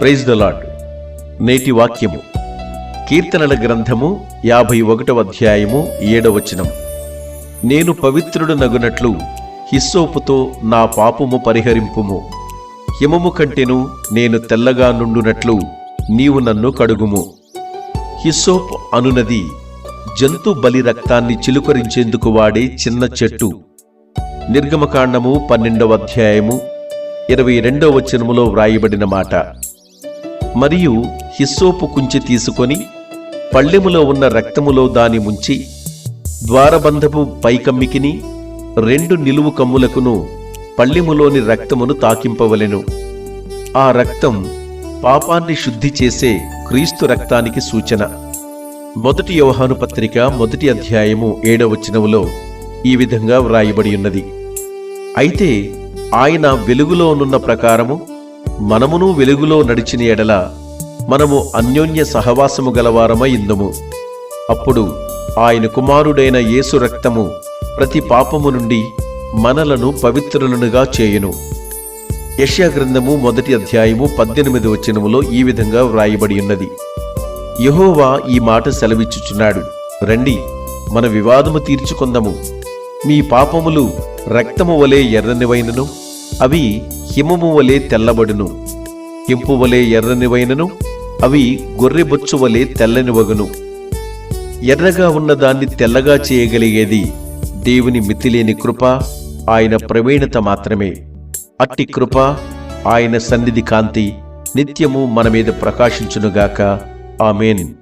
Praise the lord నేటి వాక్యము. కీర్తనల గ్రంథము యాభై ఒకటవ అధ్యాయము ఏడవచనం నేను పవిత్రుడు నగునట్లు హిస్సోపుతో నా పాపము పరిహరింపుము. హిమము కంటెను నేను తెల్లగా నుండునట్లు నీవు నన్ను కడుగుము. హిస్సోప్ అనునది జంతు బలి రక్తాన్ని చిలుకరించేందుకు వాడే చిన్న చెట్టు. నిర్గమకాండము పన్నెండవ అధ్యాయము ఇరవై రెండవ వచనములో వ్రాయబడిన మాట. మరియు హిస్సోపు కుంచి తీసుకొని పళ్ళెములో ఉన్న రక్తములో దాని ముంచి ద్వారబంధపు పైకమ్మికిని రెండు నిలువు కమ్ములకును పళ్ళెములోని రక్తమును తాకింపవలెను. ఆ రక్తం పాపాన్ని శుద్ధి చేసే క్రీస్తు రక్తానికి సూచన. మొదటి యోహాను పత్రిక మొదటి అధ్యాయము ఏడవచనములో ఈ విధంగా వ్రాయబడి ఉన్నది. అయితే ఆయన వెలుగులోనున్న ప్రకారము మనమును వెలుగులో నడిచిన ఎడల మనము అన్యోన్య సహవాసము గలవారమై ఇందుము. అప్పుడు ఆయన కుమారుడైన యేసు రక్తము ప్రతి పాపము నుండి మనలను పవిత్రులనుగా చేయును. యష్యా గ్రంథము మొదటి అధ్యాయము పద్దెనిమిది వచనములో ఈ విధంగా వ్రాయబడి ఉన్నది. యెహోవా ఈ మాట సెలవిచ్చుచున్నాడు. రండి మన వివాదము తీర్చుకుందము. మీ పాపములు రక్తము వలె ఎర్రనివైనను? అవి హిమము వలె తెల్లబడును. కెంపు వలె ఎర్రనివైనను అవి గొర్రెబొచ్చు వలె తెల్లనివగును. ఎర్రగా ఉన్న దాన్ని తెల్లగా చేయగలిగేది దేవుని మితిలేని కృప ఆయన ప్రవీణత మాత్రమే. అట్టి కృప ఆయన సన్నిధి కాంతి నిత్యము మన మీద ప్రకాశించునుగాక. ఆమెన్.